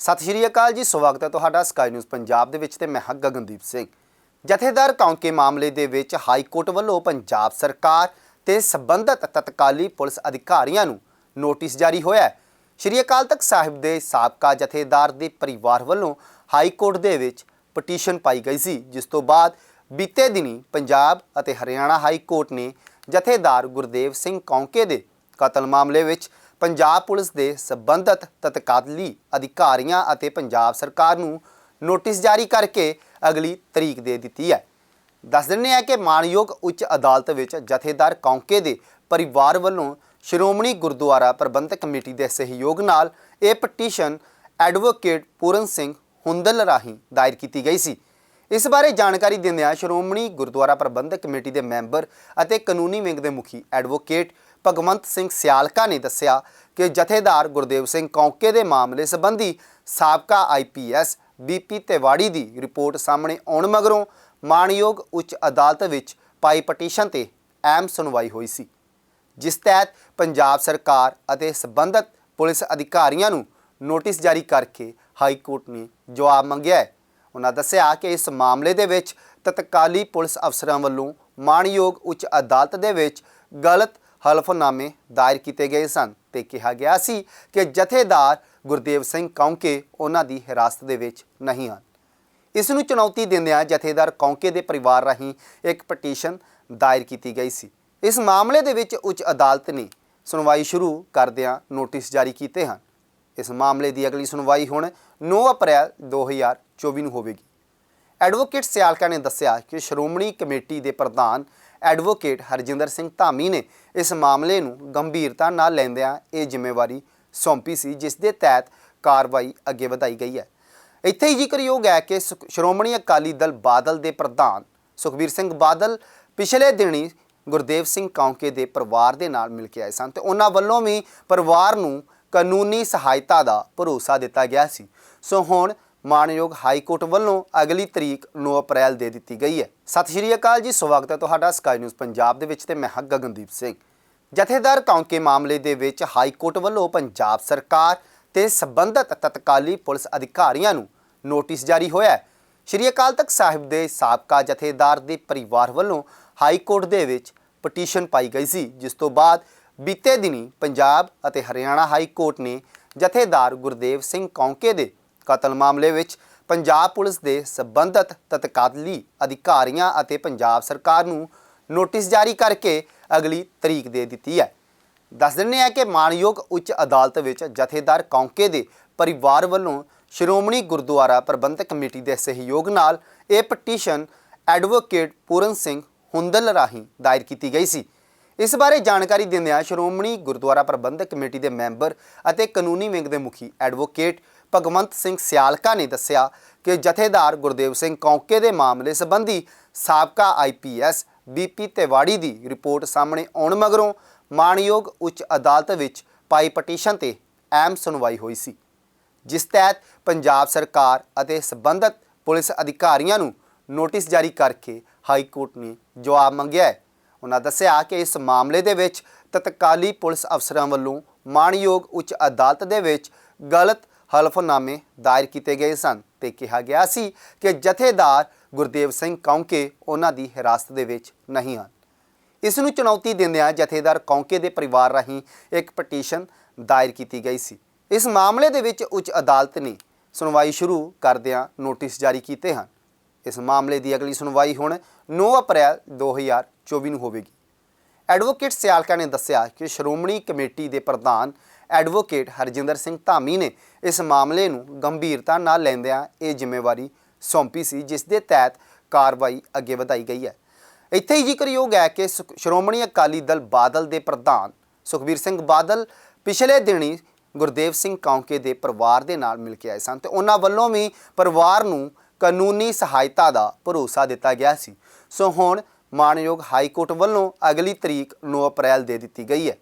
ਸਤਿ ਸ਼੍ਰੀ ਅਕਾਲ ਜੀ, ਸਵਾਗਤ ਹੈ ਤੁਹਾਡਾ ਸਕਾਈ ਨਿਊਜ਼ ਪੰਜਾਬ ਦੇ ਵਿੱਚ ਤੇ ਮੈਂ ਹਾਂ ਗਗਨਦੀਪ ਸਿੰਘ। ਜਥੇਦਾਰ ਕੌਂਕੇ ਮਾਮਲੇ ਦੇ ਵਿੱਚ ਹਾਈ ਕੋਰਟ ਵੱਲੋਂ ਪੰਜਾਬ ਸਰਕਾਰ ਤੇ ਸੰਬੰਧਤ ਤਤਕਾਲੀ ਪੁਲਿਸ ਅਧਿਕਾਰੀਆਂ ਨੂੰ ਨੋਟਿਸ ਜਾਰੀ ਹੋਇਆ ਹੈ। ਸ਼੍ਰੀ ਅਕਾਲ ਤਖਤ ਸਾਹਿਬ ਦੇ ਸਾਬਕਾ ਜਥੇਦਾਰ ਦੇ ਪਰਿਵਾਰ ਵੱਲੋਂ ਹਾਈ ਕੋਰਟ ਦੇ ਵਿੱਚ ਪਟੀਸ਼ਨ ਪਾਈ ਗਈ ਸੀ, ਜਿਸ ਤੋਂ ਬਾਅਦ ਬੀਤੇ ਦਿਨੀ ਪੰਜਾਬ ਅਤੇ ਹਰਿਆਣਾ ਹਾਈ ਕੋਰਟ ਨੇ ਜਥੇਦਾਰ ਗੁਰਦੇਵ ਸਿੰਘ ਕੌਂਕੇ ਦੇ ਕਤਲ ਮਾਮਲੇ ਵਿੱਚ ਪੰਜਾਬ ਪੁਲਿਸ ਦੇ ਸੰਬੰਧਤ ਤਤਕਾਲੀ ਅਧਿਕਾਰੀਆਂ ਅਤੇ ਪੰਜਾਬ ਸਰਕਾਰ ਨੂੰ ਨੋਟਿਸ ਜਾਰੀ ਕਰਕੇ ਅਗਲੀ ਤਰੀਕ ਦੇ ਦਿੱਤੀ ਹੈ। ਦੱਸ ਦਿੰਦੇ ਹਾਂ ਕਿ ਮਾਨਯੋਗ ਉੱਚ ਅਦਾਲਤ ਵਿੱਚ ਜਥੇਦਾਰ ਕੌਂਕੇ ਦੇ ਪਰਿਵਾਰ ਵੱਲੋਂ ਸ਼੍ਰੋਮਣੀ ਗੁਰਦੁਆਰਾ ਪ੍ਰਬੰਧਕ ਕਮੇਟੀ ਦੇ ਸਹਿਯੋਗ ਨਾਲ ਇਹ ਪਟੀਸ਼ਨ ਐਡਵੋਕੇਟ ਪੂਰਨ ਸਿੰਘ ਹੁੰਦਲ ਰਾਹੀਂ ਦਾਇਰ ਕੀਤੀ ਗਈ ਸੀ। ਇਸ ਬਾਰੇ ਜਾਣਕਾਰੀ ਦਿੰਦਿਆਂ ਸ਼੍ਰੋਮਣੀ ਗੁਰਦੁਆਰਾ ਪ੍ਰਬੰਧਕ ਕਮੇਟੀ ਦੇ ਮੈਂਬਰ ਅਤੇ ਕਾਨੂੰਨੀ ਵਿੰਗ ਦੇ ਮੁਖੀ ਐਡਵੋਕੇਟ ਭਗਵੰਤ ਸਿੰਘ ਸਿਆਲਕਾ ਨੇ ਦੱਸਿਆ ਕਿ ਜਥੇਦਾਰ ਗੁਰਦੇਵ ਸਿੰਘ ਕੌਂਕੇ ਦੇ ਮਾਮਲੇ ਸੰਬੰਧੀ ਸਾਬਕਾ ਆਈਪੀਐਸ ਬੀਪੀ ਤਿਵਾੜੀ ਦੀ ਰਿਪੋਰਟ ਸਾਹਮਣੇ ਆਉਣ ਮਗਰੋਂ ਮਾਣਯੋਗ ਉੱਚ ਅਦਾਲਤ ਵਿੱਚ ਪਾਈ ਪਟੀਸ਼ਨ ਤੇ ਅਹਿਮ ਸੁਣਵਾਈ ਹੋਈ ਸੀ, ਜਿਸ ਤਹਿਤ ਪੰਜਾਬ ਸਰਕਾਰ ਅਤੇ ਸੰਬੰਧਤ ਪੁਲਿਸ ਅਧਿਕਾਰੀਆਂ ਨੂੰ ਨੋਟਿਸ ਜਾਰੀ ਕਰਕੇ ਹਾਈ ਕੋਰਟ ਨੇ ਜਵਾਬ ਮੰਗਿਆ ਹੈ। ਉਹਨਾਂ ਦੱਸਿਆ ਕਿ ਇਸ ਮਾਮਲੇ ਦੇ ਵਿੱਚ ਤਤਕਾਲੀ ਪੁਲਿਸ ਅਫਸਰਾਂ ਵੱਲੋਂ ਮਾਣਯੋਗ ਉੱਚ ਅਦਾਲਤ ਦੇ ਵਿੱਚ ਗਲਤ ਹਲਫਨਾਮੇ ਦਾਇਰ ਕੀਤੇ ਗਏ ਸਨ ਤੇ ਕਿਹਾ ਗਿਆ ਸੀ ਕਿ ਜਥੇਦਾਰ ਗੁਰਦੇਵ ਸਿੰਘ ਕੌਂਕੇ ਉਹਨਾਂ ਦੀ ਹਿਰਾਸਤ ਦੇ ਵਿੱਚ ਨਹੀਂ ਹਨ। ਇਸ ਨੂੰ ਚੁਣੌਤੀ ਦਿੰਦਿਆਂ ਜਥੇਦਾਰ ਕੌਂਕੇ ਦੇ ਪਰਿਵਾਰ ਰਾਹੀਂ ਇੱਕ ਪਟੀਸ਼ਨ ਦਾਇਰ ਕੀਤੀ ਗਈ ਸੀ। ਇਸ ਮਾਮਲੇ ਦੇ ਵਿੱਚ ਉੱਚ ਅਦਾਲਤ ਨੇ ਸੁਣਵਾਈ ਸ਼ੁਰੂ ਕਰਦਿਆਂ ਨੋਟਿਸ ਜਾਰੀ ਕੀਤੇ ਹਨ। ਇਸ ਮਾਮਲੇ ਦੀ ਅਗਲੀ ਸੁਣਵਾਈ ਹੁਣ 9 ਅਪ੍ਰੈਲ 2024 ਨੂੰ ਹੋਵੇਗੀ। ਐਡਵੋਕੇਟ ਸਿਆਲਕਾ ਨੇ ਦੱਸਿਆ ਕਿ ਸ਼੍ਰੋਮਣੀ ਕਮੇਟੀ ਦੇ ਪ੍ਰਧਾਨ ਐਡਵੋਕੇਟ ਹਰਜਿੰਦਰ ਸਿੰਘ ਧਾਮੀ ਨੇ ਇਸ ਮਾਮਲੇ ਨੂੰ ਗੰਭੀਰਤਾ ਨਾਲ ਲੈਂਦਿਆਂ ਇਹ ਜ਼ਿੰਮੇਵਾਰੀ ਸੌਂਪੀ ਸੀ, ਜਿਸ ਦੇ ਤਹਿਤ ਕਾਰਵਾਈ ਅੱਗੇ ਵਧਾਈ ਗਈ ਹੈ। ਇੱਥੇ ਹੀ ਜ਼ਿਕਰਯੋਗ ਹੈ ਕਿ ਸੁਖ- ਸ਼੍ਰੋਮਣੀ ਅਕਾਲੀ ਦਲ ਬਾਦਲ ਦੇ ਪ੍ਰਧਾਨ ਸੁਖਬੀਰ ਸਿੰਘ ਬਾਦਲ ਪਿਛਲੇ ਦਿਨੀ ਗੁਰਦੇਵ ਸਿੰਘ ਕੌਂਕੇ ਦੇ ਪਰਿਵਾਰ ਦੇ ਨਾਲ ਮਿਲ ਕੇ ਆਏ ਸਨ ਤੇ ਉਹਨਾਂ ਵੱਲੋਂ ਵੀ ਪਰਿਵਾਰ ਨੂੰ ਕਾਨੂੰਨੀ ਸਹਾਇਤਾ ਦਾ ਭਰੋਸਾ ਦਿੱਤਾ ਗਿਆ ਸੀ। ਸੋ ਹੁਣ ਮਾਨਯੋਗ ਹਾਈ ਕੋਰਟ ਵੱਲੋਂ ਅਗਲੀ ਤਰੀਕ 9 ਅਪ੍ਰੈਲ ਦੇ ਦਿੱਤੀ ਗਈ ਹੈ। ਸਤਿ ਸ਼੍ਰੀ ਅਕਾਲ ਜੀ, ਸਵਾਗਤ ਹੈ ਤੁਹਾਡਾ ਸਕਾਈ ਨਿਊਜ਼ ਪੰਜਾਬ ਦੇ ਵਿੱਚ ਤੇ ਮੈਂ ਹਾਂ ਗਗਨਦੀਪ ਸਿੰਘ। ਜਥੇਦਾਰ ਕੌਂਕੇ ਮਾਮਲੇ ਦੇ ਵਿੱਚ ਹਾਈ ਕੋਰਟ ਵੱਲੋਂ ਪੰਜਾਬ ਸਰਕਾਰ ਤੇ ਸੰਬੰਧਤ ਤਤਕਾਲੀ ਪੁਲਿਸ ਅਧਿਕਾਰੀਆਂ ਨੂੰ ਨੋਟਿਸ ਜਾਰੀ ਹੋਇਆ ਹੈ। ਸ਼੍ਰੀ ਅਕਾਲ ਤਖਤ ਸਾਹਿਬ ਦੇ ਸਾਬਕਾ ਜਥੇਦਾਰ ਦੇ ਪਰਿਵਾਰ ਵੱਲੋਂ ਹਾਈ ਕੋਰਟ ਦੇ ਵਿੱਚ ਪਟੀਸ਼ਨ ਪਾਈ ਗਈ ਸੀ, ਜਿਸ ਤੋਂ ਬਾਅਦ ਬੀਤੇ ਦਿਨੀ ਪੰਜਾਬ ਅਤੇ ਹਰਿਆਣਾ ਹਾਈ ਕੋਰਟ ਨੇ ਜਥੇਦਾਰ ਗੁਰਦੇਵ ਸਿੰਘ ਕੌਂਕੇ ਦੇ ਕਤਲ ਮਾਮਲੇ ਵਿੱਚ ਪੰਜਾਬ ਪੁਲਿਸ ਦੇ ਸੰਬੰਧਤ ਤਤਕਾਲੀ ਅਧਿਕਾਰੀਆਂ ਅਤੇ ਪੰਜਾਬ ਸਰਕਾਰ ਨੂੰ ਨੋਟਿਸ ਜਾਰੀ ਕਰਕੇ ਅਗਲੀ ਤਰੀਕ ਦੇ ਦਿੱਤੀ ਹੈ। ਦੱਸ ਦਿੰਦੇ ਹਾਂ ਕਿ ਮਾਨਯੋਗ ਉੱਚ ਅਦਾਲਤ ਵਿੱਚ ਜਥੇਦਾਰ ਕੌਂਕੇ ਦੇ ਪਰਿਵਾਰ ਵੱਲੋਂ ਸ਼੍ਰੋਮਣੀ ਗੁਰਦੁਆਰਾ ਪ੍ਰਬੰਧਕ ਕਮੇਟੀ ਦੇ ਸਹਿਯੋਗ ਨਾਲ ਇਹ ਪਟੀਸ਼ਨ ਐਡਵੋਕੇਟ ਪੂਰਨ ਸਿੰਘ ਹੁੰਦਲ ਰਾਹੀਂ ਦਾਇਰ ਕੀਤੀ ਗਈ ਸੀ। ਇਸ ਬਾਰੇ ਜਾਣਕਾਰੀ ਦਿੰਦਿਆਂ ਸ਼੍ਰੋਮਣੀ ਗੁਰਦੁਆਰਾ ਪ੍ਰਬੰਧਕ ਕਮੇਟੀ ਦੇ ਮੈਂਬਰ ਅਤੇ ਕਾਨੂੰਨੀ ਵਿੰਗ ਦੇ ਮੁਖੀ ਐਡਵੋਕੇਟ ਭਗਵੰਤ ਸਿੰਘ ਸਿਆਲਕਾ ਨੇ ਦੱਸਿਆ ਕਿ ਜਥੇਦਾਰ ਗੁਰਦੇਵ ਸਿੰਘ ਕੌਂਕੇ ਦੇ ਮਾਮਲੇ ਸੰਬੰਧੀ ਸਾਬਕਾ ਆਈਪੀਐਸ ਬੀਪੀ ਤਿਵਾੜੀ ਦੀ ਰਿਪੋਰਟ ਸਾਹਮਣੇ ਆਉਣ ਮਗਰੋਂ ਮਾਣਯੋਗ ਉੱਚ ਅਦਾਲਤ ਵਿੱਚ ਪਾਈ ਪਟੀਸ਼ਨ ਤੇ ਅਹਿਮ ਸੁਣਵਾਈ ਹੋਈ ਸੀ, ਜਿਸ ਤਹਿਤ ਪੰਜਾਬ ਸਰਕਾਰ ਅਤੇ ਸੰਬੰਧਤ ਪੁਲਿਸ ਅਧਿਕਾਰੀਆਂ ਨੂੰ ਨੋਟਿਸ ਜਾਰੀ ਕਰਕੇ ਹਾਈ ਕੋਰਟ ਨੇ ਜਵਾਬ ਮੰਗਿਆ ਹੈ। ਉਹਨਾਂ ਦੱਸਿਆ ਕਿ ਇਸ ਮਾਮਲੇ ਦੇ ਵਿੱਚ ਤਤਕਾਲੀ ਪੁਲਿਸ ਅਫਸਰਾਂ ਵੱਲੋਂ ਮਾਣਯੋਗ ਉੱਚ ਅਦਾਲਤ ਦੇ ਵਿੱਚ ਗਲਤ ਹਲਫਨਾਮੇ ਦਾਇਰ ਕੀਤੇ ਗਏ ਸਨ ਤੇ ਕਿਹਾ ਗਿਆ ਸੀ ਕਿ ਜਥੇਦਾਰ ਗੁਰਦੇਵ ਸਿੰਘ ਕੌਂਕੇ ਉਹਨਾਂ ਦੀ ਹਿਰਾਸਤ ਦੇ ਵਿੱਚ ਨਹੀਂ ਹਨ। ਇਸ ਨੂੰ ਚੁਣੌਤੀ ਦਿੰਦਿਆਂ ਜਥੇਦਾਰ ਕੌਂਕੇ ਦੇ ਪਰਿਵਾਰ ਰਾਹੀਂ ਇੱਕ ਪਟੀਸ਼ਨ ਦਾਇਰ ਕੀਤੀ ਗਈ ਸੀ। ਇਸ ਮਾਮਲੇ ਦੇ ਵਿੱਚ ਉੱਚ ਅਦਾਲਤ ਨੇ ਸੁਣਵਾਈ ਸ਼ੁਰੂ ਕਰਦਿਆਂ ਨੋਟਿਸ ਜਾਰੀ ਕੀਤੇ ਹਨ। ਇਸ ਮਾਮਲੇ ਦੀ ਅਗਲੀ ਸੁਣਵਾਈ ਹੁਣ 9 ਅਪ੍ਰੈਲ 2024 ਨੂੰ ਹੋਵੇਗੀ। ਐਡਵੋਕੇਟ ਸਿਆਲਕਾ ਨੇ ਦੱਸਿਆ ਕਿ ਸ਼੍ਰੋਮਣੀ ਕਮੇਟੀ ਦੇ ਪ੍ਰਧਾਨ ਐਡਵੋਕੇਟ ਹਰਜਿੰਦਰ ਸਿੰਘ ਧਾਮੀ ਨੇ ਇਸ ਮਾਮਲੇ ਨੂੰ ਗੰਭੀਰਤਾ ਨਾਲ ਲੈਂਦਿਆਂ ਇਹ ਜ਼ਿੰਮੇਵਾਰੀ ਸੌਂਪੀ ਸੀ, ਜਿਸ ਦੇ ਤਹਿਤ ਕਾਰਵਾਈ ਅੱਗੇ ਵਧਾਈ ਗਈ ਹੈ। ਇੱਥੇ ਹੀ ਜ਼ਿਕਰਯੋਗ ਹੈ ਕਿ ਸੁਖ- ਸ਼੍ਰੋਮਣੀ ਅਕਾਲੀ ਦਲ ਬਾਦਲ ਦੇ ਪ੍ਰਧਾਨ ਸੁਖਬੀਰ ਸਿੰਘ ਬਾਦਲ ਪਿਛਲੇ ਦਿਨੀ ਗੁਰਦੇਵ ਸਿੰਘ ਕੌਂਕੇ ਦੇ ਪਰਿਵਾਰ ਦੇ ਨਾਲ ਮਿਲ ਕੇ ਆਏ ਸਨ ਤੇ ਉਹਨਾਂ ਵੱਲੋਂ ਵੀ ਪਰਿਵਾਰ ਨੂੰ ਕਾਨੂੰਨੀ ਸਹਾਇਤਾ ਦਾ ਭਰੋਸਾ ਦਿੱਤਾ ਗਿਆ ਸੀ। ਸੋ ਹੁਣ ਮਾਨਯੋਗ ਹਾਈ ਕੋਰਟ ਵੱਲੋਂ ਅਗਲੀ ਤਰੀਕ 9 ਅਪ੍ਰੈਲ ਦੇ ਦਿੱਤੀ ਗਈ ਹੈ।